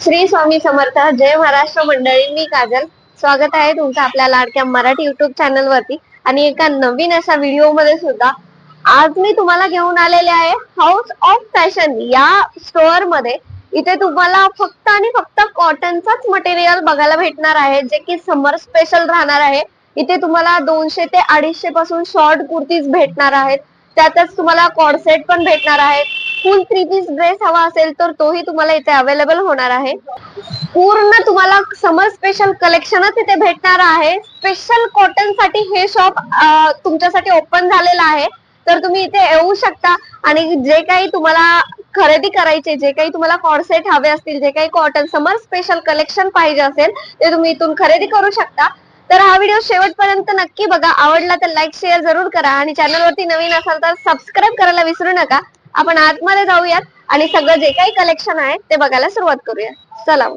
श्री स्वामी समर्थ जय महाराष्ट्र मंडळी मी काजल. स्वागत आहे तुमचं आपल्या लाडक्या मराठी युट्यूब चॅनल वरती. आणि एका नवीन अशा व्हिडिओमध्ये सुद्धा आज मी तुम्हाला घेऊन आलेले आहे हाऊस ऑफ फॅशन या स्टोअरमध्ये. इथे तुम्हाला फक्त आणि फक्त कॉटनचाच मटेरियल बघायला भेटणार आहे जे की समर स्पेशल राहणार आहे. इथे तुम्हाला दोनशे ते अडीचशे पासून शॉर्ट कुर्तीज भेटणार आहेत. त्यातच तुम्हाला कॉर्सेट पण भेटणार आहे. फुल थ्री पीस ड्रेस हवा असेल तर तोही तुम्हाला इथे अवेलेबल होणार आहे. पूर्ण तुम्हाला समर स्पेशल कलेक्शनच इथे भेटणार आहे. स्पेशल कॉटनसाठी हे शॉप तुमच्यासाठी ओपन झालेलं आहे. तर तुम्ही इथे येऊ शकता. आणि जे काही तुम्हाला खरेदी करायचे जे काही तुम्हाला कॉर्सेट हवे असतील जे काही कॉटन समर स्पेशल कलेक्शन पाहिजे असेल ते तुम्ही इथून खरेदी करू शकता. तर हा व्हिडिओ शेवटपर्यंत नक्की बघा. आवडला तर लाईक शेअर जरूर करा आणि चॅनल वरती नवीन असाल तर सबस्क्राईब करायला विसरू नका. आपण आतमध्ये जाऊयात आणि सगळं जे काही कलेक्शन आहे ते बघायला सुरुवात करूया चला.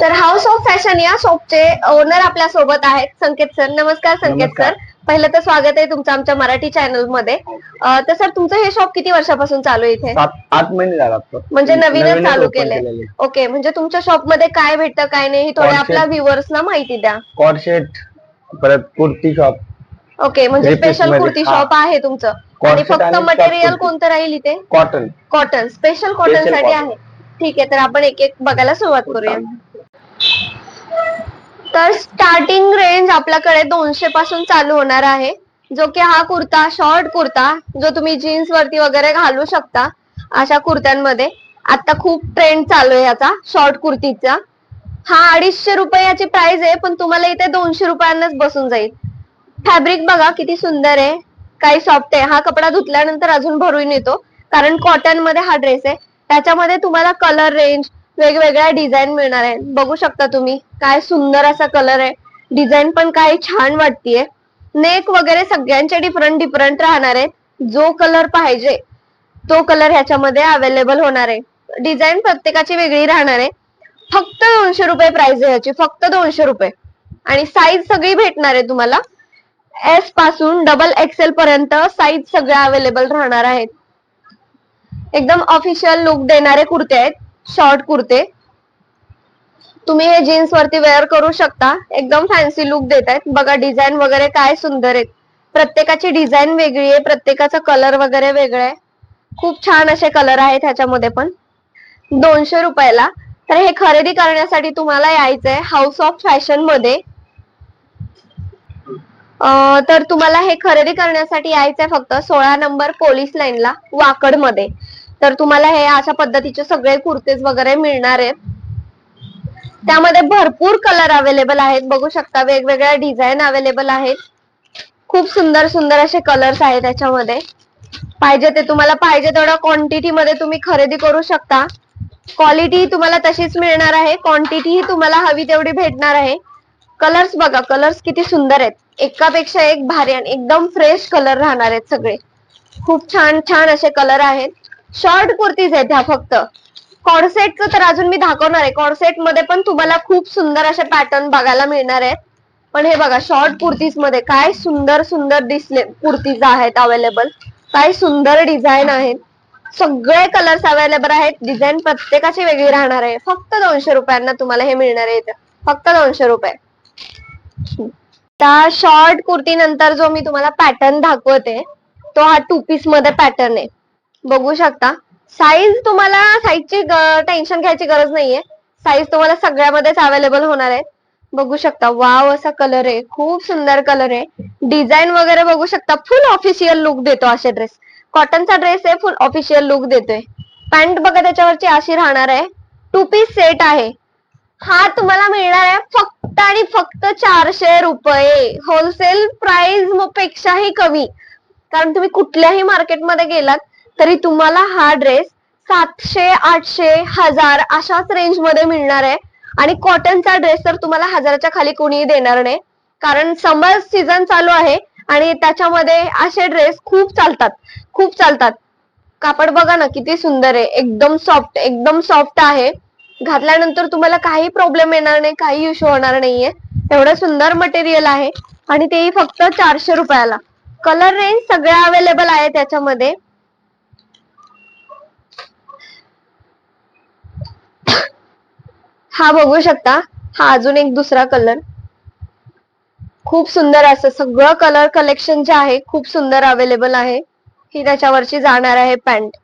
तर हाऊस ऑफ फॅशन या शॉपचे ओनर आपल्यासोबत आहेत संकेत सर नमस्कार संकेत. सर पहिलं तर स्वागत आहे तुमचं आमच्या मराठी चॅनलमध्ये. अं, तर सर तुमचं हे शॉप किती वर्षापासून चालू आहे इथे? सात आठ महिने. म्हणजे नवीनच चालू आहे. ओके म्हणजे तुमच्या शॉपमध्ये काय भेटतं काय नाही हे थोडे. आपल्या व्ह्युअर्सला माहिती द्या. कॉर्सेट परत कुर्ती शॉप ओके म्हणजे स्पेशलमध्ये, कुर्ती हा. शॉप आहे तुमचं. आणि Corset फक्त आणि मटेरियल. कोणतं राहील इथे? कॉटन कॉटन स्पेशल कॉटनसाठी cotton. आहे. ठीक आहे तर आपण एक एक बघायला सुरुवात करूया. तर स्टार्टिंग रेंज आपल्याकडे दोनशे पासून चालू होणार आहे. जो की हा कुर्ता शॉर्ट कुर्ता जो तुम्ही जीन्स वरती वगैरे घालू शकता अशा कुर्त्यांमध्ये. आता खूप ट्रेंड चालू आहे याचा शॉर्ट कुर्तीचा. हा अडीचशे रुपये याची प्राइस आहे पण तुम्हाला इथे दोनशे रुपयांनाच बसून जाईल. फॅब्रिक बघा किती सुंदर आहे. काही सॉफ्ट आहे. हा कपडा धुतल्यानंतर अजून भरून येतो. कारण कॉटनमध्ये हा ड्रेस आहे. त्याच्यामध्ये तुम्हाला कलर रेंज वेगवेगळ्या डिझाईन मिळणार आहे. बघू शकता तुम्ही काय सुंदर असा कलर आहे. डिझाईन पण काय छान वाटतीये. नेक वगैरे सगळ्यांचे डिफरंट डिफरंट राहणार आहेत जो कलर पाहिजे तो कलर ह्याच्यामध्ये अवेलेबल होणार आहे. डिझाईन प्रत्येकाची वेगळी राहणार आहे. फक्त दोनशे रुपये प्राइस आहे ह्याची फक्त दोनशे रुपये. आणि साईज सगळी भेटणार आहे तुम्हाला. एसपासून डबल एक्सेल पर्यंत साईज सगळ्या अवेलेबल राहणार आहेत. एकदम ऑफिशियल लुक देणारे कुर्ते आहेत. शॉर्ट कुर्ते. तुम्ही हे जीन्स वरती वेअर करू शकता. एकदम फॅन्सी लुक देत आहेत बघा डिझाईन वगैरे काय सुंदर आहेत. प्रत्येकाची डिझाईन वेगळी आहे. प्रत्येकाचा कलर वगैरे वेगळा आहे. खूप छान असे कलर आहेत ह्याच्यामध्ये पण. दोनशे रुपयाला. तर हे खरेदी करण्यासाठी तुम्हाला यायचंय हाऊस ऑफ फॅशनमध्ये. तर तुम्हाला हे खरेदी करण्यासाठी यायचंय फक्त सोळा नंबर पोलीस लाईनला वाकडमध्ये. तर तुम्हाला हे अशा पद्धतीचे सगळे कुर्तेज वगैरे मिळणार आहेत. त्यामध्ये भरपूर कलर अवेलेबल आहेत. बघू शकता वेगवेगळ्या डिझाईन अवेलेबल आहेत. खूप सुंदर सुंदर असे कलर्स आहेत त्याच्यामध्ये. पाहिजे ते तुम्हाला पाहिजे तेवढ्या क्वांटिटी मध्ये तुम्ही खरेदी करू शकता. क्वालिटी तुम्हाला तशीच मिळणार आहे. क्वांटिटी ही तुम्हाला हवी तेवढी भेटणार आहे. कलर्स बघा कलर्स किती सुंदर आहेत. एकापेक्षा एक भारी आणि एकदम फ्रेश कलर राहणार आहेत सगळे. खूप छान छान असे कलर आहेत. शॉर्ट कुर्तीज आहेत ह्या फक्त. कॉर्सेटचं तर अजून मी दाखवणार आहे. कॉर्सेटमध्ये पण तुम्हाला खूप सुंदर असे पॅटर्न बघायला मिळणार आहेत. पण हे बघा शॉर्ट कुर्तीजमध्ये काय सुंदर सुंदर दिसले कुर्तीज आहेत अवेलेबल काय सुंदर डिझाईन आहेत. सगळे कलर्स अवेलेबल आहेत. डिझाईन प्रत्येकाची वेगळी राहणार आहे. फक्त दोनशे रुपयांना तुम्हाला हे मिळणार आहे इथं. फक्त दोनशे रुपये. त्या शॉर्ट कुर्ती नंतर जो मी तुम्हाला पॅटर्न दाखवते तो हा टू पीसमध्ये पॅटर्न आहे. बघू शकता. साईज तुम्हाला साईजची टेन्शन घ्यायची गरज नाहीये. साईज तुम्हाला सगळ्यामध्येच अवेलेबल होणार आहे बघू शकता. वाव असा कलर आहे. खूप सुंदर कलर आहे. डिझाईन वगैरे बघू शकता. फुल ऑफिशियल लुक देतो असे ड्रेस कॉटनचा ड्रेस आहे फुल ऑफिशियल लुक देतोय. पॅन्ट बघा त्याच्यावरची अशी राहणार आहे. टू पीस सेट आहे. हा तुम्हाला मिळणार आहे फक्त आणि फक्त चारशे रुपये. होलसेल प्राइस पेक्षाही कमी. कारण तुम्ही कुठल्याही मार्केटमध्ये गेलात तरी तुम्हाला हा ड्रेस सातशे आठशे हजार अशाच रेंजमध्ये मिळणार आहे. आणि कॉटनचा ड्रेस तर तुम्हाला हजाराच्या खाली कोणीही देणार नाही. कारण समर सीझन चालू आहे आणि त्याच्यामध्ये असे ड्रेस खूप चालतात. खूप चालतात. कापड बघा ना किती सुंदर आहे. एकदम सॉफ्ट एकदम सॉफ्ट आहे. घातल्यानंतर तुम्हाला काही प्रॉब्लेम येणार नाही काही इश्यू होणार नाहीये. एवढं सुंदर मटेरियल आहे. आणि तेही फक्त चारशे रुपयाला. कलर रेंज सगळ्या अवेलेबल आहे त्याच्यामध्ये. हा बघू शकता. हा अजून एक दुसरा कलर खूप सुंदर असं सगळं कलर कलेक्शन जे आहे खूप सुंदर अवेलेबल आहे. ही त्याच्यावरची जाणार आहे पॅन्ट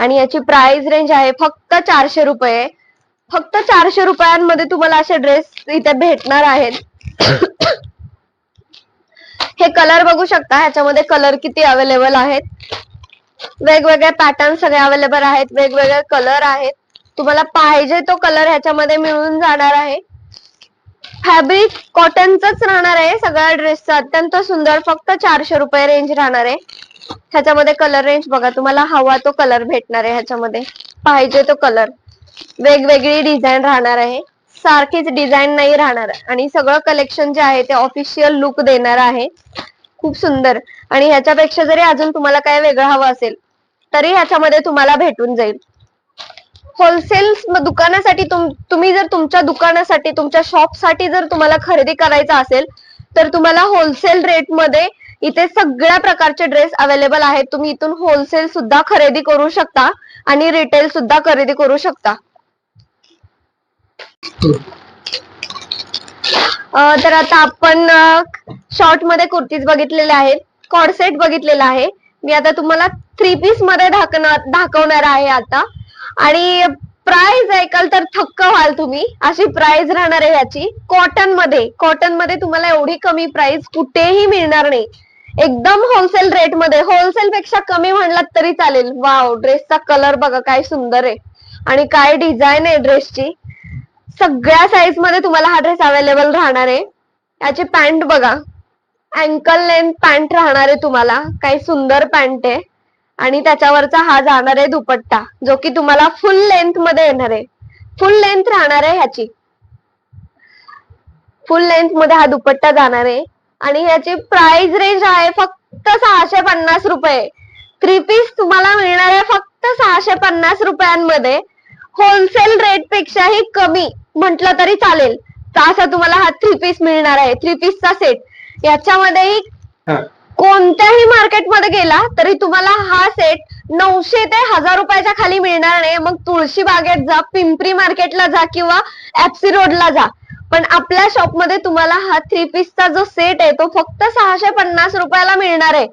आणि याची प्राइस रेंज आहे फक्त चारशे रुपये. फक्त चारशे रुपयांमध्ये तुम्हाला असे ड्रेस इथे भेटणार आहेत. हे कलर बघू शकता. ह्याच्यामध्ये कलर किती अवेलेबल आहेत. वेगवेगळे पॅटर्न सगळे अवेलेबल आहेत. वेगवेगळे कलर आहेत. तुम्हाला पाहिजे तो कलर ह्याच्यामध्ये मिळून जाणार आहे. फॅब्रिक कॉटनच राहणार आहे सगळ्या ड्रेसचा अत्यंत सुंदर फक्त चारशे रुपये रेंज राहणार आहे. ह्याच्यामध्ये कलर रेंज बघा तुम्हाला हवा तो कलर भेटणार आहे ह्याच्यामध्ये. पाहिजे तो कलर वेगवेगळी डिझाईन राहणार आहे. सारखीच डिझाईन नाही राहणार. आणि सगळं कलेक्शन जे आहे ते ऑफिशियल लुक देणार आहे. खूप सुंदर. आणि ह्याच्यापेक्षा जरी अजून तुम्हाला काय वेगळं हवं असेल तरी ह्याच्यामध्ये तुम्हाला भेटून जाईल. होलसेल दुकानासाठी तुम- तुम्ही जर तुमच्या दुकानासाठी तुमच्या शॉपसाठी जर तुम्हाला खरेदी करायचा असेल तर तुम्हाला होलसेल रेटमध्ये इथे सगळ्या प्रकारचे ड्रेस अवेलेबल आहेत. तुम्ही इथून होलसेल सुद्धा खरेदी करू शकता आणि रिटेल सुद्धा खरेदी करू शकता. तर आता आपण शॉर्टमध्ये कुर्तीज बघितलेले आहेत. कॉडसेट बघितलेला आहे. मी आता तुम्हाला थ्री पीसमध्ये दाखवणार आहे आता. आणि प्राइस ऐकाल तर थक्क व्हाल तुम्ही. अशी प्राइस राहणार आहे याची. कॉटनमध्ये कॉटनमध्ये तुम्हाला एवढी कमी प्राइस कुठेही मिळणार नाही. एकदम होलसेल रेटमध्ये. होलसेल पेक्षा कमी म्हणलात तरी चालेल. वाव ड्रेसचा कलर बघा काय सुंदर आहे. आणि काय डिझाईन आहे ड्रेसची सगळ्या साईजमध्ये तुम्हाला हा ड्रेस अवेलेबल राहणार आहे. याची पॅन्ट बघा. अँकल लेंथ पॅन्ट राहणार आहे तुम्हाला. काही सुंदर पॅन्ट आहे. आणि त्याच्यावरचा हा जाणार आहे दुपट्टा जो की तुम्हाला फुल लेंथमध्ये येणार आहे. फुल लेंथ राहणार आहे ह्याची. फुल लेंथमध्ये हा दुपट्टा जाणार आहे. आणि ह्याची प्राइस रेंज आहे फक्त सहाशे पन्नास रुपये. थ्री पीस तुम्हाला मिळणार आहे फक्त सहाशे पन्नास रुपयांमध्ये. होलसेल रेट पेक्षाही कमी म्हटलं तरी चालेल. तर असा तुम्हाला हा थ्री पीस मिळणार आहे. थ्री पीसचा सेट याच्यामध्येही कोणत्याही मार्केटमध्ये गेला तरी तुम्हाला हा सेट नऊशे ते हजार रुपयाच्या खाली मिळणार नाही. मग तुळशी बागेत जा पिंपरी मार्केटला जा किंवा एफसी रोडला जा. पण आपल्या शॉपमध्ये तुम्हाला हा थ्री पीसचा जो सेट आहे तो फक्त सहाशे पन्नास रुपयाला मिळणार आहे.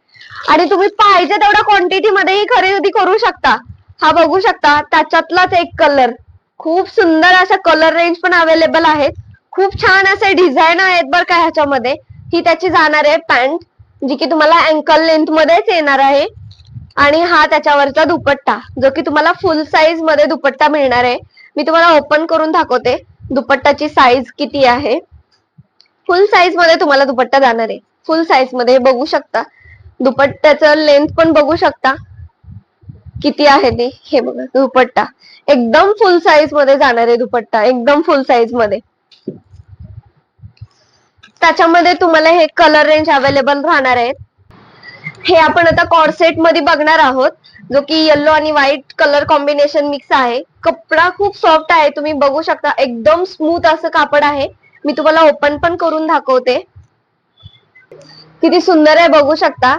आणि तुम्ही पाहिजे तेवढ्या क्वांटिटी मध्येही खरेदी करू शकता. हा बघू शकता त्याच्यातलाच एक कलर खूप सुंदर अशा कलर रेंज पण अवेलेबल आहेत. खूप छान असे डिझाईन आहेत बरं का ह्याच्यामध्ये. ही त्याची जाणार आहे पॅन्ट जी की तुम्हाला अँकल लेंथ मध्येच येणार आहे. आणि हा त्याच्यावरचा दुपट्टा जो की तुम्हाला फुल साईजमध्ये दुपट्टा मिळणार आहे. मी तुम्हाला ओपन करून दाखवते. दुपट्टाची साईज किती आहे. फुल साईजमध्ये तुम्हाला दुपट्टा जाणार आहे. फुल साईजमध्ये बघू शकता. दुपट्ट्याचं लेंथ पण बघू शकता. किती आहे ते हे बघा दुपट्टा. एकदम फुल साईजमध्ये जाणार आहे दुपट्टा. एकदम फुल साईजमध्ये. त्याच्यामध्ये तुम्हाला हे कलर रेंज अवेलेबल राहणार आहेत. हे आपण आता कॉर्सेटमध्ये बघणार आहोत जो की येल्लो आणि व्हाईट कलर कॉम्बिनेशन मिक्स आहे. कपडा खूप सॉफ्ट आहे तुम्ही बघू शकता. एकदम स्मूथ असं कापड आहे. मी तुम्हाला ओपन पण करून दाखवते. किती सुंदर आहे बघू शकता.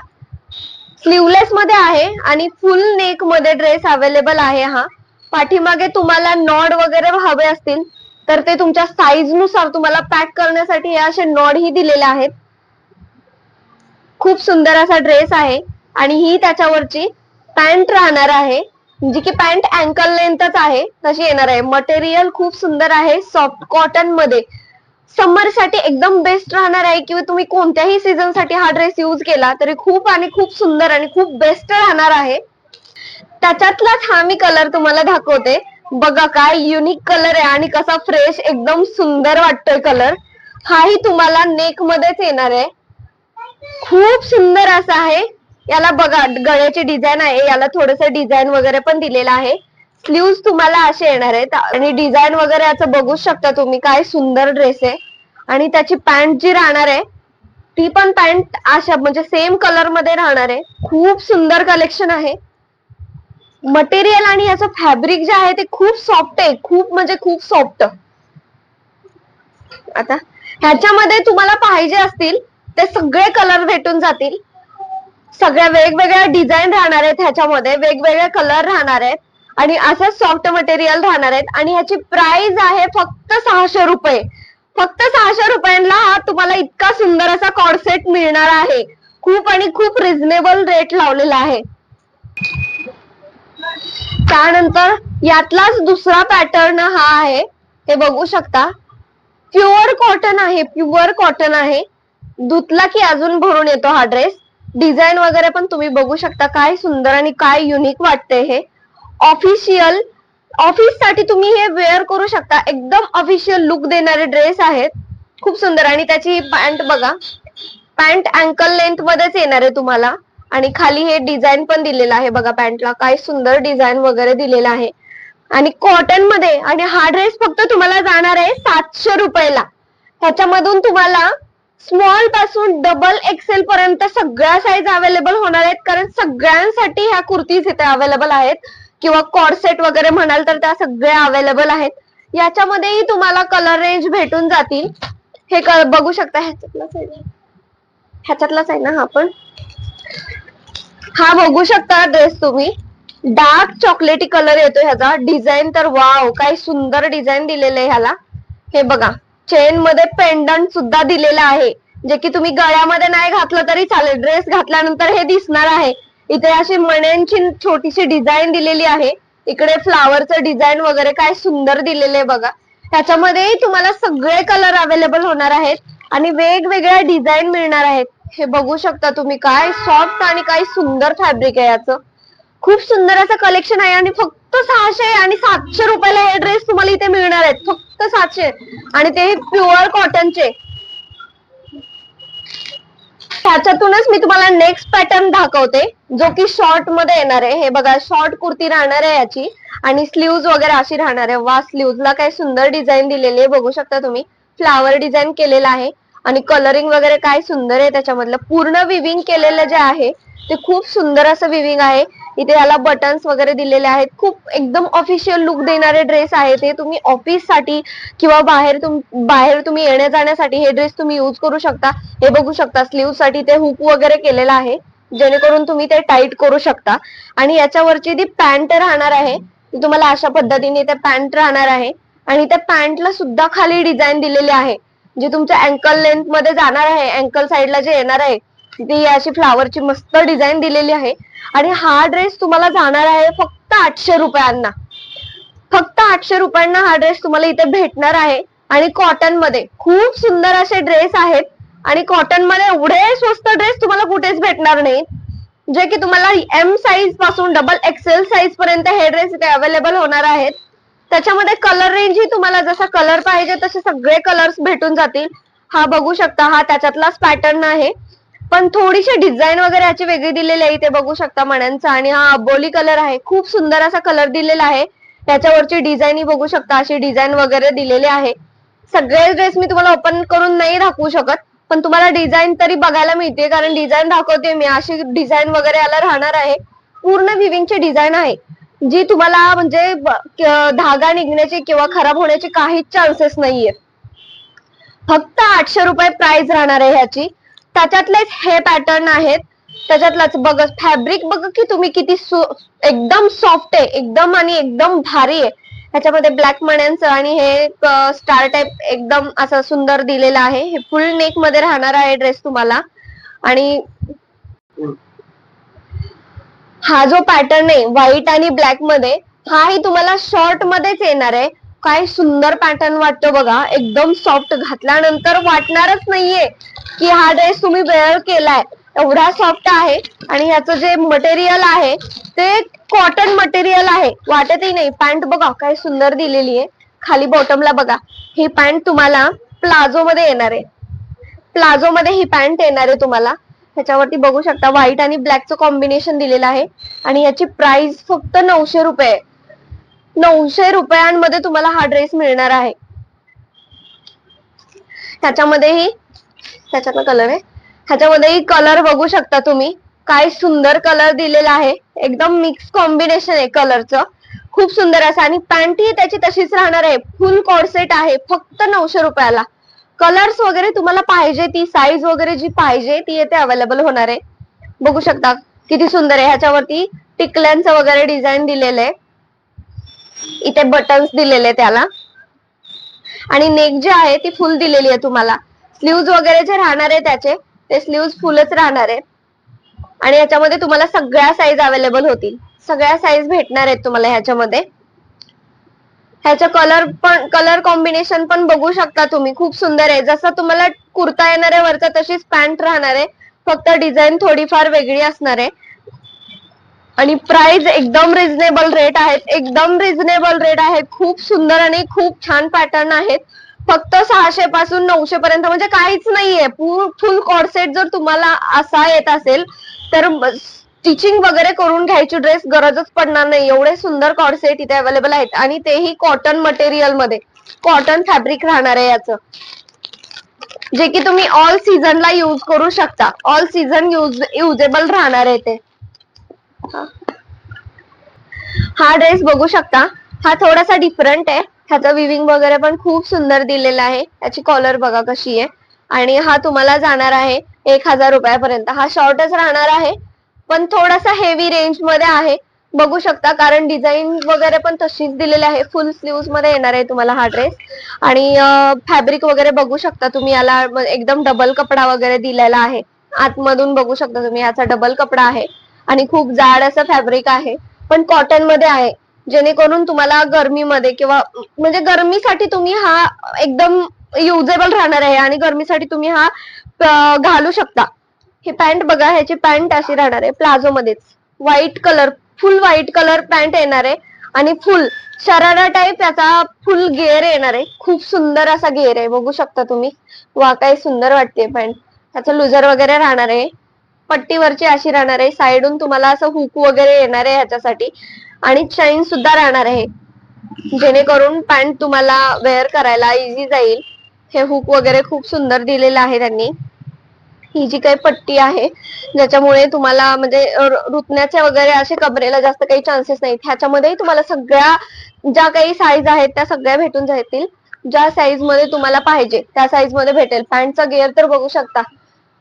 स्लीवलेस मध्ये आहे आणि फुल नेकमध्ये ड्रेस अवेलेबल आहे हा. पाठीमागे तुम्हाला नॉड वगैरे हवे असतील तर ते तुमच्या साईजनुसार तुम्हाला पॅक करण्यासाठी हे असे नॉड ही दिलेले आहेत. खूप सुंदर असा ड्रेस आहे आणि ही त्याच्यावरची पॅन्ट राहणार आहे. जी की पॅन्ट अँकल लेंथच आहे तशी येणार आहे. मटेरियल खूप सुंदर आहे सॉफ्ट कॉटनमध्ये. समरसाठी एकदम बेस्ट राहणार आहे किंवा तुम्ही कोणत्याही सीझनसाठी हा ड्रेस यूज केला तरी खूप आणि खूप सुंदर आणि खूप बेस्ट राहणार आहे. त्याच्यातलाच हा मी कलर तुम्हाला दाखवते. बघा काय युनिक कलर आहे आणि कसा फ्रेश एकदम सुंदर वाटतोय कलर हाही तुम्हाला नेक मध्येच येणार आहे. खूप सुंदर असा आहे. याला बघा गळ्याची डिझाईन आहे. याला थोडस डिझाईन वगैरे पण दिलेलं आहे. स्लीव्ह तुम्हाला असे येणार आहेत. आणि डिझाईन वगैरे याचं बघू शकता तुम्ही काय सुंदर ड्रेस आहे. आणि त्याची पॅन्ट जी राहणार आहे ती पण पॅन्ट अशा म्हणजे सेम कलरमध्ये राहणार आहे. खूप सुंदर कलेक्शन आहे. मटेरियल आणि याचं फॅब्रिक जे आहे ते खूप सॉफ्ट आहे. खूप म्हणजे खूप सॉफ्ट आता ह्याच्यामध्ये तुम्हाला पाहिजे असतील ते सगळे कलर भेटून जातील. सगळ्या वेगवेगळ्या डिझाईन राहणार आहेत ह्याच्यामध्ये. वेगवेगळे कलर राहणार आहेत. आणि असं सॉफ्ट मटेरियल राहणार आहेत. आणि ह्याची प्राइस आहे फक्त सहाशे रुपये. फक्त सहाशे रुपयांना तुम्हाला इतका सुंदर असा कॉर्सेट मिळणार आहे. खूप आणि खूप रिझनेबल रेट लावलेला आहे. त्यानंतर यातलाच दुसरा पॅटर्न हा आहे. हे बघू शकता. प्युअर कॉटन आहे प्युअर कॉटन आहे. धुतला की अजून भरून येतो हा ड्रेस डिझाईन वगैरे पण तुम्ही बघू शकता काय सुंदर आणि काय युनिक वाटते हे. ऑफिशियल ऑफिससाठी तुम्ही हे वेअर करू शकता. एकदम ऑफिशियल लुक देणारे ड्रेस आहेत. खूप सुंदर. आणि त्याची पॅन्ट बघा. पॅन्ट अँकल लेंथ मध्येच येणार आहे तुम्हाला. आणि खाली हे डिझाईन पण दिलेलं आहे बघा पॅन्टला काय सुंदर डिझाईन वगैरे दिलेलं आहे. आणि कॉटनमध्ये आणि हा ड्रेस फक्त तुम्हाला जाणार आहे सातशे रुपयाला. ह्याच्यामधून तुम्हाला स्मॉलपासून डबल एक्सेल पर्यंत सगळ्या साईज अवेलेबल होणार आहेत. कारण सगळ्यांसाठी ह्या कुर्तीज इथे अवेलेबल आहेत. किंवा कॉर्सेट वगैरे म्हणाल तर त्या सगळ्या अवेलेबल आहेत. याच्यामध्येही तुम्हाला कलर रेंज भेटून जातील. हे बघू शकता ह्याच्यातलाच आहे ना? ह्याच्यातलाच आहे ना हा पण? हा बघू शकता ड्रेस तुम्ही. डार्क चॉकलेटी कलर येतो ह्याचा. डिझाईन तर वाव काय सुंदर डिझाईन दिलेलं आहे ह्याला. हे बघा चेन मध्ये पेंडंट सुद्धा दिलेलं आहे. जे की तुम्ही गळ्यामध्ये नाही घातलं तरी चालेल. ड्रेस घातल्यानंतर हे दिसणार आहे. इथे अशी मण्यांची छोटीशी डिझाईन दिलेली आहे. इकडे फ्लावरचं डिझाईन वगैरे काय सुंदर दिलेलं आहे बघा. त्याच्यामध्येही तुम्हाला सगळे कलर अवेलेबल होणार आहेत. आणि वेगवेगळ्या डिझाईन मिळणार आहेत. हे बघू शकता तुम्ही काय सॉफ्ट आणि काय सुंदर फॅब्रिक आहे याचं. खूप सुंदर असं कलेक्शन आहे आणि फक्त सहाशे आणि सातशे रुपयाला हे ड्रेस तुम्हाला इथे मिळणार आहेत. फक्त सातशे. आणि ते प्युअर कॉटनचे त्याच्यातूनच मी तुम्हाला नेक्स्ट पॅटर्न दाखवते जो की शॉर्टमध्ये येणार आहे. हे बघा शॉर्ट कुर्ती राहणार आहे याची. आणि स्लीव्ज वगैरे अशी राहणार आहे. वा ला काय सुंदर डिझाईन दिलेली आहे. बघू शकता तुम्ही. फ्लावर डिझाईन केलेला आहे. आणि कलरिंग वगैरे काय सुंदर आहे त्याच्यामधलं. पूर्ण विविंग केलेलं जे आहे ते खूप सुंदर असं विविंग आहे. इथे याला बटन्स वगैरे दिलेले आहेत. खूप एकदम ऑफिशियल लुक देणारे ड्रेस आहेत हे तुम्ही ऑफिससाठी किंवा बाहेर तुम बाहेर तुम्ही येण्या जाण्यासाठी हे ड्रेस तुम्ही यूज करू शकता. हे बघू शकता स्लीवसाठी ते हुक वगैरे केलेलं आहे. जेणेकरून तुम्ही ते टाईट करू शकता. आणि याच्यावरची जी पॅन्ट राहणार आहे ती तुम्हाला अशा पद्धतीने ते पॅन्ट राहणार आहे. आणि त्या पॅन्टला सुद्धा खाली डिझाईन दिलेली आहे. जी तुमच्या अँकल लेंथमध्ये जाणार आहे अँकल साईडला जे येणार आहे ती अशी फ्लावरची मस्त डिझाईन दिलेली आहे. आणि हा ड्रेस तुम्हाला जाणार आहे फक्त आठशे रुपयांना. फक्त आठशे रुपयांना हा ड्रेस तुम्हाला इथे भेटणार आहे. आणि कॉटनमध्ये खूप सुंदर असे ड्रेस आहेत. आणि कॉटनमध्ये एवढे स्वस्त ड्रेस तुम्हाला कुठेच भेटणार नाही जे की तुम्हाला एम साईजपासून डबल एक्सेल साईज पर्यंत हे ड्रेस इथे अवेलेबल होणार आहेत. त्याच्यामध्ये कलर रेंज ही तुम्हाला जसा कलर पाहिजे तसे सगळे कलर्स भेटून जातील. हा बघू शकता हा त्याच्यातलाच पॅटर्न आहे. पण थोडीशी डिझाईन वगैरे याची वेगळी दिलेली आहे इथे बघू शकता मण्यांचा. आणि हा अबोली कलर आहे खूप सुंदर असा कलर दिलेला आहे. त्याच्यावरची डिझाईन ही बघू शकता अशी डिझाईन वगैरे दिलेली आहे. सगळे ड्रेस मी तुम्हाला ओपन करून नाही दाखवू शकत पण तुम्हाला डिझाईन तरी बघायला मिळते कारण डिझाईन दाखवते मी अशी डिझाईन वगैरे याला राहणार आहे. पूर्ण विविंगची डिझाईन आहे. जी तुम्हाला म्हणजे धागा निघण्याचे किंवा खराब होण्याचे काहीच चान्सेस नाहीये. फक्त आठशे रुपये प्राइस राहणार आहे ह्याची. त्याच्यातलेच हे पॅटर्न आहेत. त्याच्यातलाच बघ फॅब्रिक बघ की तुम्ही किती एकदम सॉफ्ट आहे एकदम आणि एकदम भारी आहे. ह्याच्यामध्ये ब्लॅक मण्यांचं आणि हे स्टार टाइप एकदम असं सुंदर दिलेलं आहे. हे फुल नेकमध्ये राहणार आहे ड्रेस तुम्हाला. आणि हा जो पॅटर्न आहे व्हाईट आणि ब्लॅकमध्ये हाही तुम्हाला शॉर्ट मध्येच येणार आहे. काय सुंदर पॅटर्न वाटतो बघा. एकदम सॉफ्ट घातल्यानंतर वाटणारच नाहीये की हा ड्रेस तुम्ही वेअर केलाय. एवढा सॉफ्ट आहे. आणि ह्याचं जे मटेरियल आहे ते कॉटन मटेरियल आहे. वाटतही नाही. पॅन्ट बघा काय सुंदर दिलेली आहे. खाली बॉटमला बघा. ही पॅन्ट तुम्हाला प्लाझो मध्ये येणार आहे. प्लाझो मध्ये ही पॅन्ट येणार आहे तुम्हाला. ह्याच्यावरती बघू शकता. व्हाईट आणि ब्लॅकचं कॉम्बिनेशन दिलेलं आहे. आणि याची प्राइस फक्त नऊशे रुपये. नऊशे रुपयांमध्ये तुम्हाला हा ड्रेस मिळणार आहे. ह्याच्यामध्येही त्याच्यातला कलर आहे. ह्याच्यामध्येही कलर बघू शकता तुम्ही. काय सुंदर कलर दिलेला आहे. एकदम मिक्स कॉम्बिनेशन आहे कलरचं खूप सुंदर असं. आणि पॅन्ट ही त्याची तशीच राहणार आहे. फुल कॉर्सेट आहे. फक्त नऊशे रुपयाला. कलर्स वगैरे तुम्हाला पाहिजे ती साईज वगैरे जी पाहिजे ती येथे अवेलेबल होणार आहे. बघू शकता किती सुंदर आहे. ह्याच्यावरती टिकल्यांचं वगैरे डिझाईन दिलेलं आहे. इथे बटन्स दिलेले त्याला. आणि नेक जे आहे ती फुल दिलेली आहे तुम्हाला. स्लीव्ज वगैरे जे राहणार आहे त्याचे ते स्लीव्ज फुलच राहणार आहे आणि याच्यामध्ये तुम्हाला सगळ्या साईज अवेलेबल होतील. सगळ्या साईज भेटणार आहेत तुम्हाला ह्याच्यामध्ये. ह्याच्या कलर पण कलर कॉम्बिनेशन पण बघू शकता तुम्ही. खूप सुंदर आहे. जसं तुम्हाला कुर्ता येणार आहे वरचा तशीच पॅन्ट राहणार आहे. फक्त डिझाईन थोडीफार वेगळी असणार आहे. आणि प्राइस एकदम रिझनेबल रेट आहेत. एकदम रिझनेबल रेट आहेत. खूप सुंदर आणि खूप छान पॅटर्न आहेत. फक्त सहाशे पासून नऊशे पर्यंत म्हणजे काहीच नाहीये. फुल कॉर्सेट जर तुम्हाला असा येत असेल तर स्टिचिंग वगैरे करून घ्यायची ड्रेस गरजच पडणार नाही. एवढे सुंदर कॉर्सेट इथे अवेलेबल आहेत. आणि तेही कॉटन मटेरियलमध्ये. कॉटन फॅब्रिक राहणार आहे याचं. जे की तुम्ही ऑल सीझनला यूज करू शकता. ऑल सीझन यूज युजेबल राहणार आहे ते. हा. ड्रेस बघू शकता. हा थोडासा डिफरंट आहे. ह्याचं विविंग वगैरे पण खूप सुंदर दिलेला आहे. त्याची कॉलर बघा कशी आहे. आणि हा तुम्हाला जाणार आहे एक हजार रुपयापर्यंत. हा शॉर्टच राहणार आहे. पण थोडासा हेवी रेंजमध्ये आहे. बघू शकता कारण डिझाईन वगैरे पण तशीच दिलेली आहे. फुल स्लीव्हमध्ये येणार आहे तुम्हाला हा ड्रेस आणि फॅब्रिक वगैरे बघू शकता तुम्ही. याला एकदम डबल कपडा वगैरे दिलेला आहे. आतमधून बघू शकता तुम्ही याचा डबल कपडा आहे. आणि खूप जाड असं फॅब्रिक आहे. पण कॉटनमध्ये आहे. जेणेकरून तुम्हाला गरमीमध्ये किंवा म्हणजे गरमीसाठी तुम्ही हा एकदम युजेबल राहणार आहे. आणि गरमीसाठी तुम्ही हा घालू शकता. ही पॅन्ट बघा ह्याची पॅन्ट अशी राहणार आहे प्लाझो मध्येच white colour full white colour pant येणार आहे. आणि फुल शरारा टाईप याचा फुल गेअर येणार आहे. खूप सुंदर असा गेअर आहे. बघू शकता तुम्ही. वा काय सुंदर वाटते पॅन्ट. त्याचं लुजर वगैरे राहणार आहे. पट्टीवरची अशी राहणार आहे. साईडून तुम्हाला असं हुक वगैरे येणार आहे ह्याच्यासाठी. आणि चैन सुद्धा राहणार आहे. जेणेकरून पॅन्ट तुम्हाला वेअर करायला इझी जाईल. हे हुक वगैरे खूप सुंदर दिलेलं आहे त्यांनी. ही जी काही पट्टी आहे ज्याच्यामुळे तुम्हाला म्हणजे रुतण्याचे वगैरे असे कबरेला जास्त काही चान्सेस नाहीत. ह्याच्यामध्येही तुम्हाला सगळ्या ज्या काही साईज आहेत त्या सगळ्या भेटून जातील. ज्या साईजमध्ये तुम्हाला पाहिजे त्या साईजमध्ये भेटेल. पॅन्टचा गेअर तर बघू शकता.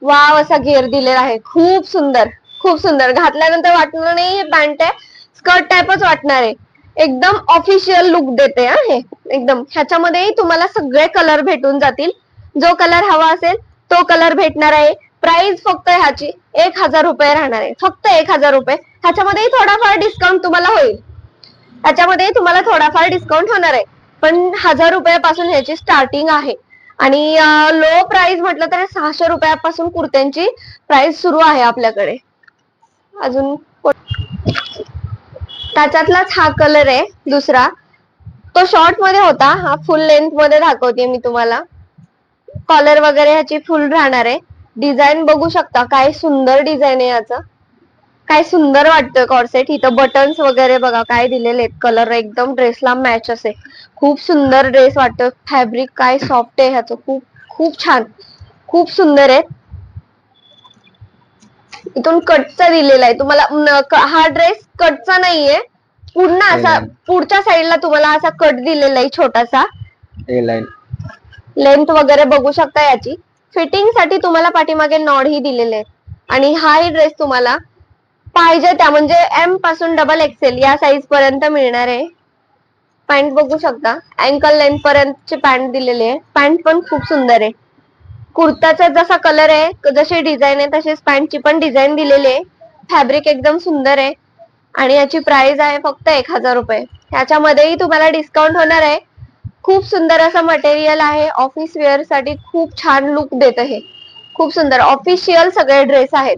वाव असा घेर दिलेला आहे. खूप सुंदर खूप सुंदर. घातल्यानंतर वाटणार नाही हे पॅन्ट आहे. स्कर्ट टाईपच वाटणार आहे. एकदम ऑफिशियल लुक देते हे एकदम. ह्याच्यामध्येही तुम्हाला सगळे कलर भेटून जातील. जो कलर हवा असेल तो कलर भेटणार आहे. प्राइस फक्त ह्याची एक हजार रुपये राहणार आहे. फक्त एक हजार रुपये. ह्याच्यामध्येही थोडाफार डिस्काउंट तुम्हाला होईल. ह्याच्यामध्ये तुम्हाला थोडाफार डिस्काउंट होणार आहे. पण हजार रुपयापासून ह्याची स्टार्टिंग आहे. आणि लो प्राइस म्हटलं तर सहाशे रुपयापासून कुर्त्यांची प्राइस सुरू आहे आपल्याकडे. अजून त्याच्यातलाच हा कलर आहे दुसरा. तो शॉर्टमध्ये होता. हा फुल लेंथमध्ये दाखवते मी तुम्हाला. कॉलर वगैरे ह्याची फुल राहणार आहे. डिझाईन बघू शकता. काय सुंदर डिझाईन आहे याचं. काय सुंदर वाटतोय कॉर्सेट इथं बटन्स वगैरे बघा काय दिलेले आहेत. कलर एकदम ड्रेसला मॅच असे. खूप सुंदर ड्रेस वाटतोय फॅब्रिक काय सॉफ्ट आहे ह्याचं. खूप खूप छान. खूप सुंदर आहे इथून कटचा दिलेला आहे. तुम्हाला हा ड्रेस कटचा नाहीये. पूर्ण असा. पुढच्या साईडला तुम्हाला असा कट दिलेला आहे छोटासा. लेंथ वगैरे बघू शकता याची. फिटिंगसाठी तुम्हाला पाठीमागे नॉड ही दिलेले आहेत. आणि हाही ड्रेस तुम्हाला पाहिजे त्या म्हणजे एमपासून डबल एक्सेल या साईज पर्यंत मिळणार आहे. पॅन्ट बघू शकता. अँकल लेंथ पर्यंतची पॅन्ट दिलेली आहे पॅन्ट पण खूप सुंदर आहे. कुर्ताचा जसा कलर आहे जशी डिझाईन आहे तशीच पॅन्टची पण डिझाईन दिलेली आहे. फॅब्रिक एकदम सुंदर आहे. आणि याची प्राइस आहे फक्त एक हजार रुपये. याच्यामध्येही तुम्हाला डिस्काउंट होणार आहे. खूप सुंदर असं मटेरियल आहे. ऑफिस वेअरसाठी खूप छान लुक देत आहे. खूप सुंदर. ऑफिशियल सगळे ड्रेस आहेत.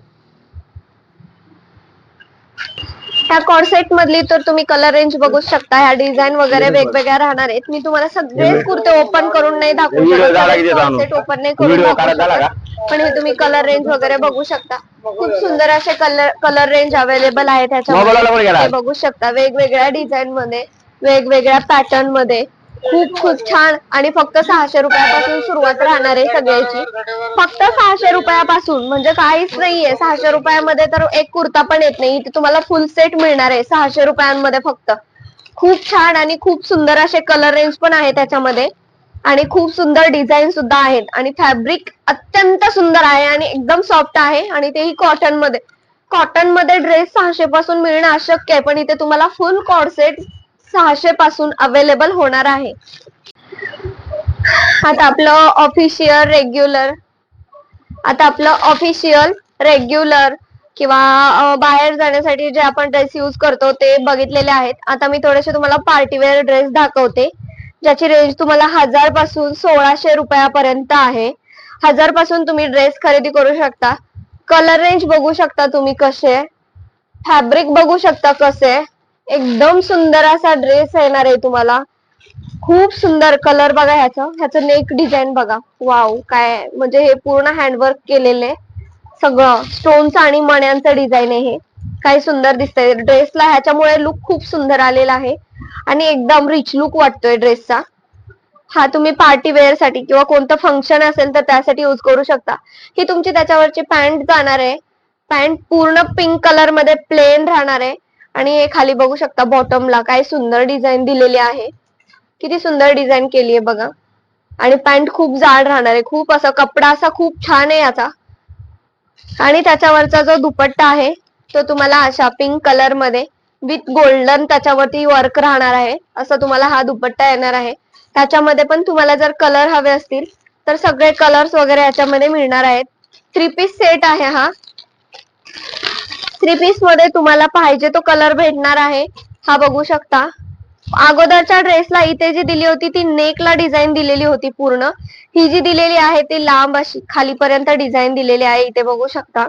ह्या कॉर्सेट मधली तर तुम्ही कलर रेंज बघू शकता. ह्या डिझाईन वगैरे वेगवेगळ्या राहणार आहेत. मी तुम्हाला सगळेच कुर्ते ओपन करून नाही दाखवू आणून. कॉर्सेट ओपन नाही करून शकत. पण हे तुम्ही कलर रेंज वगैरे बघू शकता. खूप सुंदर असे कलर कलर रेंज अवेलेबल आहे मोबाईलला पण गेला. त्याच्यामध्ये हे बघू शकता. वेगवेगळ्या डिझाईन मध्ये वेगवेगळ्या पॅटर्नमध्ये. खूप खूप छान. आणि फक्त सहाशे रुपयापासून सुरुवात राहणार आहे सगळ्याची. फक्त सहाशे रुपयापासून म्हणजे काहीच नाहीये. सहाशे रुपयामध्ये तर एक कुर्ता पण येत नाही. इथे तुम्हाला फुल सेट मिळणार आहे सहाशे रुपयांमध्ये फक्त. खूप छान आणि खूप सुंदर असे कलर रेंज पण आहे त्याच्यामध्ये. आणि खूप सुंदर डिझाईन सुद्धा आहेत. आणि फॅब्रिक अत्यंत सुंदर आहे आणि एकदम सॉफ्ट आहे. आणि तेही कॉटनमध्ये. कॉटनमध्ये ड्रेस सहाशे पासून मिळणं अशक्य आहे. पण इथे तुम्हाला फुल कॉर्सेट सहाशे पासून अवेलेबल होणार आहे. आता आपलं ऑफिशियल रेग्युलर आता आपलं ऑफिशियल रेग्युलर किंवा बाहेर जाण्यासाठी जे आपण ड्रेस यूज करतो ते बघितलेले आहेत. आता मी थोडेसे तुम्हाला पार्टीवेअर ड्रेस दाखवते. ज्याची रेंज तुम्हाला हजारपासून सोळाशे रुपयापर्यंत आहे. हजारपासून तुम्ही ड्रेस खरेदी करू शकता. कलर रेंज बघू शकता तुम्ही कसे. फॅब्रिक बघू शकता कसे. एकदम सुंदर असा ड्रेस येणार आहे तुम्हाला. खूप सुंदर कलर बघा ह्याचा. ह्याचं नेक डिझाईन बघा. वाव काय म्हणजे हे पूर्ण हँडवर्क केलेले सगळं स्टोनच आणि मण्यांचं डिझाईन आहे हे. काय सुंदर दिसतंय. ड्रेसला ह्याच्यामुळे लुक खूप सुंदर आलेला आहे. आणि एकदम रिच लुक वाटतोय ड्रेसचा हा तुम्ही पार्टी वेअरसाठी किंवा कोणतं फंक्शन असेल तर त्यासाठी यूज करू शकता. ही तुमची त्याच्यावरची पॅन्ट जाणार आहे. पॅन्ट पूर्ण पिंक कलरमध्ये प्लेन राहणार आहे. आणि हे खाली बघू शकता बॉटमला काय सुंदर डिझाईन दिलेली आहे. किती सुंदर डिझाईन केली आहे बघा. आणि पॅन्ट खूप जाड राहणार आहे. खूप असा कपडा असा खूप छान आहे याचा. आणि त्याच्यावरचा जो दुपट्टा आहे तो तुम्हाला अशा पिंक कलरमध्ये विथ गोल्डन त्याच्यावरती वर्क राहणार आहे. असं तुम्हाला हा दुपट्टा येणार आहे. त्याच्यामध्ये पण तुम्हाला जर कलर हवे असतील तर सगळे कलर्स वगैरे याच्यामध्ये मिळणार आहेत. थ्री पीस सेट आहे हा. थ्री पीसमध्ये तुम्हाला पाहिजे तो कलर भेटणार आहे. हा बघू शकता. अगोदरच्या ड्रेसला इथे जी दिली होती ती नेकला डिझाईन दिलेली होती पूर्ण. ही जी दिलेली आहे ती लांब अशी खालीपर्यंत डिझाईन दिलेली आहे इथे बघू शकता.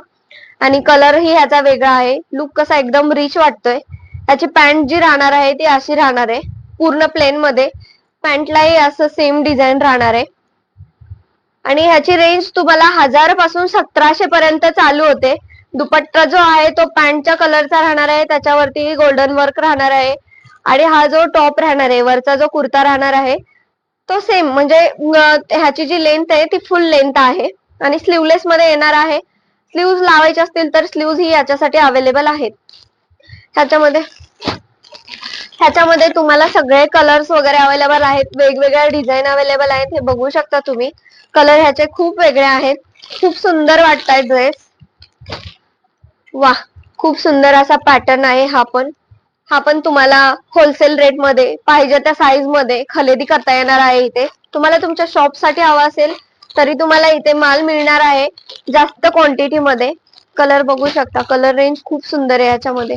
आणि कलर ही ह्याचा वेगळा आहे. लुक कसा एकदम रिच वाटतोय. त्याची पॅन्ट जी राहणार आहे ती अशी राहणार आहे. पूर्ण प्लेन मध्ये. पॅन्टलाही असं सेम डिझाईन राहणार आहे. आणि ह्याची रेंज तुम्हाला हजारपासून सतराशे पर्यंत चालू होते. दुपट्टा जो आहे तो पॅन्टच्या कलरचा राहणार आहे त्याच्यावरती गोल्डन वर्क राहणार आहे आणि हा जो टॉप राहणार आहे वरचा जो कुर्ता राहणार आहे तो सेम म्हणजे ह्याची जी लेंथ आहे ती फुल लेंथ आहे आणि स्लीवलेस मध्ये येणार आहे. स्लीव्ह लावायचे असतील तर स्लीव्ह ही याच्यासाठी अवेलेबल आहेत. ह्याच्यामध्ये ह्याच्यामध्ये तुम्हाला सगळे कलर्स वगैरे अवेलेबल आहेत वेगवेगळ्या डिझाईन अवेलेबल आहेत हे बघू शकता तुम्ही. कलर ह्याचे खूप वेगळे आहेत खूप सुंदर वाटताय ड्रेस वा खूप सुंदर असा पॅटर्न आहे हा पण. हा पण तुम्हाला होलसेल रेटमध्ये पाहिजे त्या साईजमध्ये खरेदी करता येणार आहे इथे. तुम्हाला तुमच्या शॉपसाठी हवा असेल तरी तुम्हाला इथे माल मिळणार आहे जास्त क्वांटिटी मध्ये. कलर बघू शकता कलर रेंज खूप सुंदर आहे याच्यामध्ये.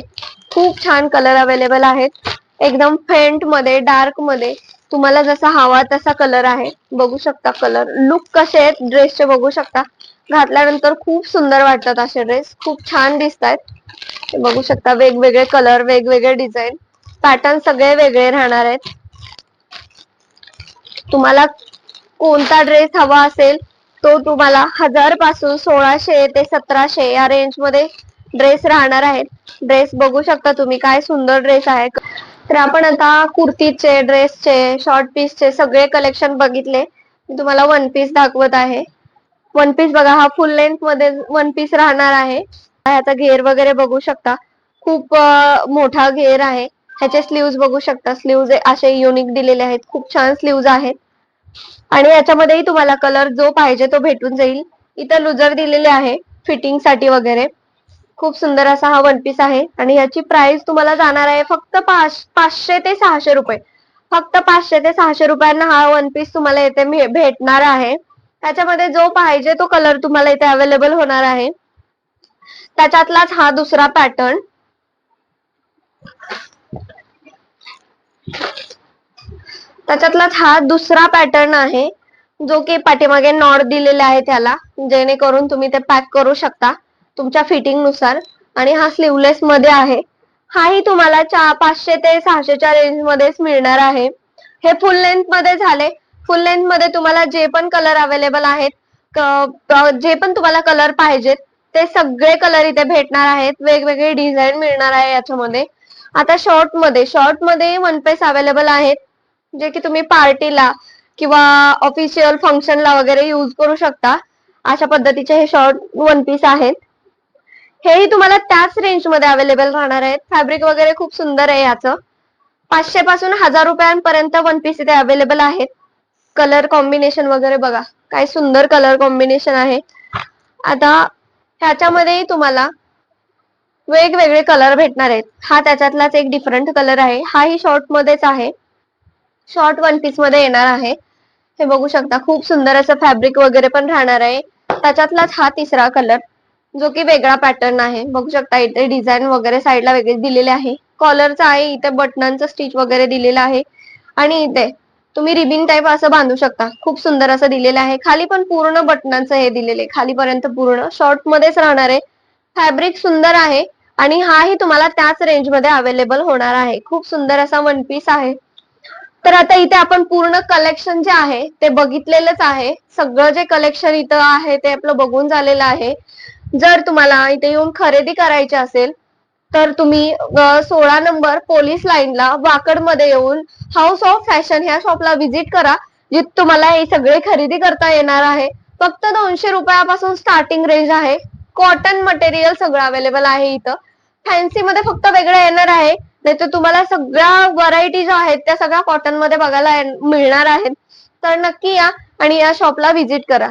खूप छान कलर अवेलेबल आहेत. एकदम फेंटमध्ये डार्कमध्ये. तुम्हाला जसा हवा तसा कलर आहे. बघू शकता कलर लुक कसे आहेत ड्रेसचे बघू शकता. घातल्यानंतर खूप सुंदर वाटतात असे ड्रेस खूप छान दिसतात बघू शकता वेगवेगळे कलर वेगवेगळे डिझाईन पॅटर्न सगळे वेगळे राहणार आहेत. तुम्हाला कोणता ड्रेस हवा असेल तो तुम्हाला हजारपासून सोळाशे ते सतराशे या रेंजमध्ये ड्रेस राहणार आहेत ड्रेस बघू शकता तुम्ही काय सुंदर ड्रेस आहे. तर आपण आता कुर्तीचे ड्रेसचे शॉर्ट पीसचे सगळे कलेक्शन बघितले. मी तुम्हाला वन पीस दाखवत आहे. वन पीस बघा हा फुल लेंथमध्ये वन पीस राहणार आहे. ह्याचा घेर वगैरे बघू शकता. खूप मोठा घेर आहे. ह्याचे स्लीव्ज बघू शकता. स्लीव्ज असे युनिक दिलेले आहेत. खूप छान स्लीव्ज आहेत. आणि याच्यामध्येही तुम्हाला कलर जो पाहिजे तो भेटून जाईल. इथं लुजर दिलेले आहे फिटिंगसाठी वगैरे. खूप सुंदर असा हा वन पीस आहे. आणि याची प्राइस तुम्हाला जाणार आहे फक्त पाचशे ते सहाशे रुपये. फक्त पाचशे ते सहाशे रुपयांना हा वन पीस तुम्हाला इथे भेटणार आहे. त्याच्यामध्ये जो पाहिजे तो कलर तुम्हाला इथे अवेलेबल होणार आहे. त्याच्यातलाच हा दुसरा पॅटर्न त्याच्यातलाच हा दुसरा पॅटर्न आहे जो की पाठीमागे नॉट दिलेला आहे त्याला जेणेकरून तुम्ही ते पॅक करू शकता तुमच्या फिटिंगनुसार. आणि हा स्लीवलेस मध्ये आहे. हाही तुम्हाला पाचशे ते सहाशेच्या रेंज मध्येच मिळणार आहे. हे फुल लेंथमध्ये झाले फुल लेंथमध्ये तुम्हाला जे पण कलर अवेलेबल आहेत जे पण तुम्हाला कलर पाहिजेत ते सगळे कलर इथे भेटणार आहेत. वेगवेगळे डिझाईन मिळणार आहे याच्यामध्ये. आता शॉर्टमध्ये शॉर्टमध्ये वन पीस अवेलेबल आहेत जे की तुम्ही पार्टीला किंवा ऑफिशियल फंक्शनला वगैरे युज करू शकता. अशा पद्धतीचे हे शॉर्ट वन पीस आहेत. हेही तुम्हाला त्याच रेंजमध्ये अवेलेबल राहणार आहेत. फॅब्रिक वगैरे खूप सुंदर आहे याचं. पाचशे पासून हजार रुपयांपर्यंत वन पीस इथे अवेलेबल आहेत. कलर कॉम्बिनेशन वगैरे बघा. काय सुंदर कलर कॉम्बिनेशन आहे. आता ह्याच्यामध्येही तुम्हाला वेगवेगळे कलर भेटणार आहेत. हा त्याच्यातलाच एक डिफरंट कलर आहे. हाही शॉर्ट मध्येच आहे. शॉर्ट वन पीसमध्ये येणार आहे. हे बघू शकता. खूप सुंदर असं फॅब्रिक वगैरे पण राहणार आहे. त्याच्यातलाच हा तिसरा कलर जो की वेगळा पॅटर्न आहे. बघू शकता इथे डिझाईन वगैरे साईडला वेगळे दिलेले आहे. कॉलरचा आहे इथे बटनांचं स्टिच वगैरे दिलेलं आहे. आणि इथे तुम्ही रिबिन टाईप असं बांधू शकता. खूप सुंदर असं दिलेलं आहे. खाली पण पूर्ण बटनांचं हे दिलेलं आहे. खालीपर्यंत पूर्ण. शॉर्ट मध्येच राहणार आहे. फॅब्रिक सुंदर आहे. आणि हाही तुम्हाला त्याच रेंजमध्ये अवेलेबल होणार आहे. खूप सुंदर असा वन पीस आहे. तर आता इथे आपण पूर्ण कलेक्शन जे आहे ते बघितलेलंच आहे. सगळं जे कलेक्शन इथं आहे ते आपलं बघून झालेलं आहे. जर तुम्हाला इथे येऊन खरेदी करायची असेल तर तुम्ही सोळा नंबर पोलीस लाईनला वाकडमध्ये येऊन हाऊस ऑफ फॅशन ह्या शॉपला व्हिजिट करा जिथे तुम्हाला हे सगळे खरेदी करता येणार आहे. फक्त दोनशे रुपयापासून स्टार्टिंग रेंज आहे. कॉटन मटेरियल सगळं अवेलेबल आहे इथं. फॅन्सी मध्ये फक्त वेगळं येणार आहे. नाही तर तुम्हाला सगळ्या व्हरायटी ज्या आहेत त्या सगळ्या कॉटनमध्ये बघायला मिळणार आहेत. तर नक्की या आणि या शॉपला व्हिजिट करा.